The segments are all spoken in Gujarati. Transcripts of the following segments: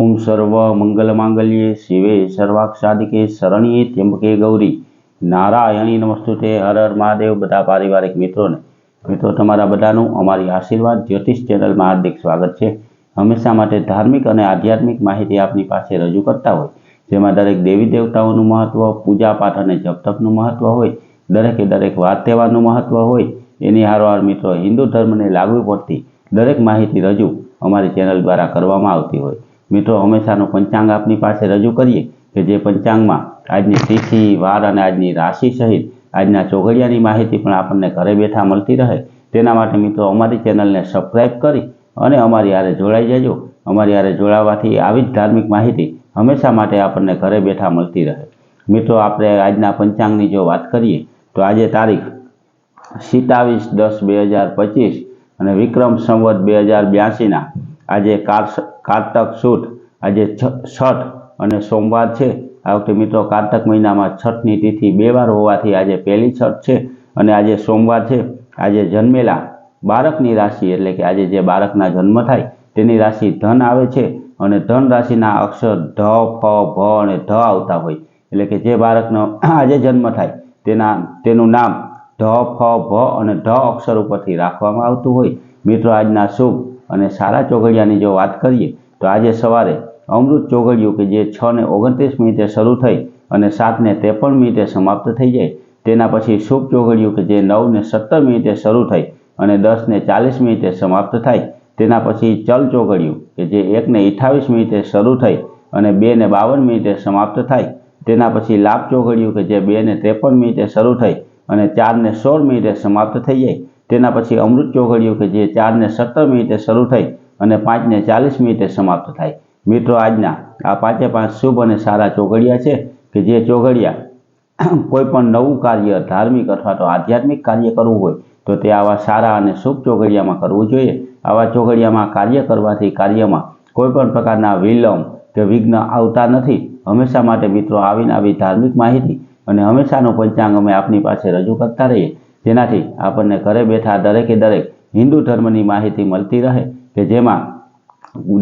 ઓમ સર્વ મંગલ માંગલ્યે શિવે સર્વાક્ષાદિકે શરણ્યે ત્ર્યંબકે ગૌરી. નારાયણી નમસ્તુતે હર હર મહાદેવ બધા પારિવારિક મિત્રોને. મિત્રો, તમારા બધાનું અમારી આશીર્વાદ જ્યોતિષ ચેનલમાં હાર્દિક સ્વાગત છે. હંમેશા માટે ધાર્મિક અને આધ્યાત્મિક માહિતી આપની પાસે રજૂ કરતા હોય? જેમાં દરેક દેવી દેવતાઓનું મહત્વ, પૂજા પાઠ અને જપ તપનું મહત્વ હોય, દરેકે દરેક વાર તહેવારનું મહત્વ હોય, એની હારોહાર મિત્રો હિન્દુ ધર્મને લાગુ પડતી દરેક માહિતી રજૂ અમારી ચેનલ દ્વારા કરવામાં આવતી હોય. મિત્રો હંમેશાનું પંચાંગ આપની પાસે રજૂ કરીએ કે જે પંચાંગમાં આજની તિથિ, વાર અને આજની રાશિ સહિત આજના ચોઘડિયાની માહિતી પણ આપણને ઘરે બેઠા મળતી રહે. તેના માટે મિત્રો અમારી ચેનલને સબસ્ક્રાઈબ કરી અને અમારી હારે જોડાઈ જજો. અમારી હારે જોડાવાથી આવી જ ધાર્મિક માહિતી હંમેશા માટે આપણને ઘરે બેઠા મળતી રહે. મિત્રો, આપણે આજના પંચાંગની જો વાત કરીએ, તો આજે તારીખ સિત્તાવીસ દસ બે હજાર પચીસ અને વિક્રમ સંવત બે હજાર બ્યાસીના આજે કાર- કારતક સુઠ આજે છઠ અને સોમવાર છે. આ વખતે મિત્રો, કારતક મહિનામાં છઠની તિથિ બે વાર હોવાથી આજે પહેલી છઠ છે અને આજે સોમવાર છે. આજે જન્મેલા બાળકની રાશિ એટલે કે આજે જે બાળકના જન્મ થાય તેની રાશિ ધન આવે છે અને ધન રાશિના અક્ષર ધ, ફ, ભ અને ધ આવતા હોય. એટલે કે જે બાળકનો આજે જન્મ થાય તેના, તેનું નામ ઢ ફ, ભ અને ઢ અક્ષર ઉપરથી રાખવામાં આવતું હોય. મિત્રો, આજના શુભ અને સારા ચોઘડિયાની જો વાત કરીએ તો આજે સવારે અમૃત ચોઘડિયું કે જે છ ને ઓગણત્રીસ મિનિટે શરૂ થઈ અને સાત ને ત્રેપન મિનિટે સમાપ્ત થઈ જાય, તેના પછી શુભ ચોઘડિયું કે જે નવ ને સત્તર મિનિટે શરૂ થઈ અને દસ ને ચાલીસ મિનિટે સમાપ્ત થાય, તેના પછી ચલ ચોઘડિયું કે જે એક ને અઠ્ઠાવીસ મિનિટે શરૂ થઈ અને બે ને બાવન મિનિટે સમાપ્ત થાય, તેના પછી લાભ ચોઘડિયું કે જે બે ને ત્રેપન મિનિટે શરૂ થઈ અને ચાર ને સોળ મિનિટે સમાપ્ત થઈ જાય, તેના પછી અમૃત ચોઘડિયું કે જે ચાર ને સત્તર મિનિટે શરૂ થઈ અને પાંચને ચાલીસ મિનિટે સમાપ્ત થાય. મિત્રો, આજના આ પાંચે પાંચ શુભ અને સારા ચોઘડિયા છે કે જે ચોઘડિયા કોઈ પણ નવું કાર્ય, ધાર્મિક અથવા તો આધ્યાત્મિક કાર્ય કરવું હોય, તો તે આવા સારા અને શુભ ચોઘડિયામાં કરવું જોઈએ. આવા ચોઘડિયામાં કાર્ય કરવાથી કાર્યમાં કોઈ પણ પ્રકારના વિલંબ કે વિઘ્ન આવતા નથી. હંમેશા માટે મિત્રો, આવીને આવી ધાર્મિક માહિતી અને હંમેશાનો પંચાંગ અમે આપની પાસે રજૂ કરતા રહીએ. જેનાથી આપણને ઘરે બેઠા દરેકે દરેક હિન્દુ ધર્મની માહિતી મળતી રહે. કે જેમાં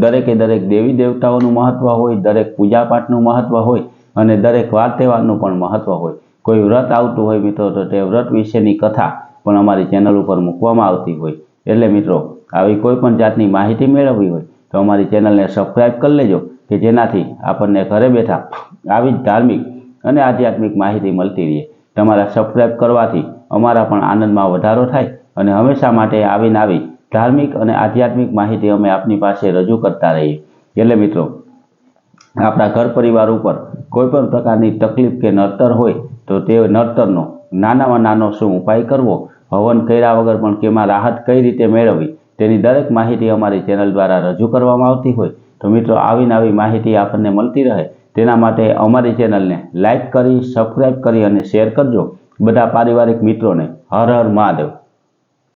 દરેકે દરેક દેવી દેવતાઓનું મહત્વ હોય, દરેક પૂજા પાઠનું મહત્વ હોય અને દરેક વાર તહેવારનું પણ મહત્વ હોય. કોઈ વ્રત આવતું હોય મિત્રો, તો તે વ્રત વિશેની કથા પણ અમારી ચેનલ ઉપર મૂકવામાં આવતી હોય. એટલે મિત્રો, આવી કોઈ પણ જાતની માહિતી મેળવવી હોય, તો અમારી ચેનલને સબસ્ક્રાઈબ કરી લેજો, કે જેનાથી આપણને ઘરે બેઠા આવી જ ધાર્મિક અને આધ્યાત્મિક માહિતી મળતી રહે. તમારા સબસ્ક્રાઈબ કરવાથી અમારા પણ આનંદમાં વધારો થાય અને હંમેશા માટે આવીને આવી ધાર્મિક અને આધ્યાત્મિક માહિતી અમે આપની પાસે રજૂ કરતા રહીએ. એટલે મિત્રો, આપણા ઘર પરિવાર ઉપર કોઈ પણ પ્રકારની તકલીફ કે નડતર હોય તો તે નડતરનો, નાનામાં નાનો શું ઉપાય કરવો, હવન કર્યા વગર પણ કેમાં રાહત કઈ રીતે મેળવવી, તેની દરેક માહિતી અમારી ચેનલ દ્વારા રજૂ કરવામાં આવતી હોય. તો મિત્રો આવી માહિતી આપણને મળતી રહે. તેના માટે અમારી ચેનલને લાઈક કરી, સબસ્ક્રાઇબ કરી અને શેર કરજો. બધા પારિવારિક મિત્રોને હર હર મહાદેવ.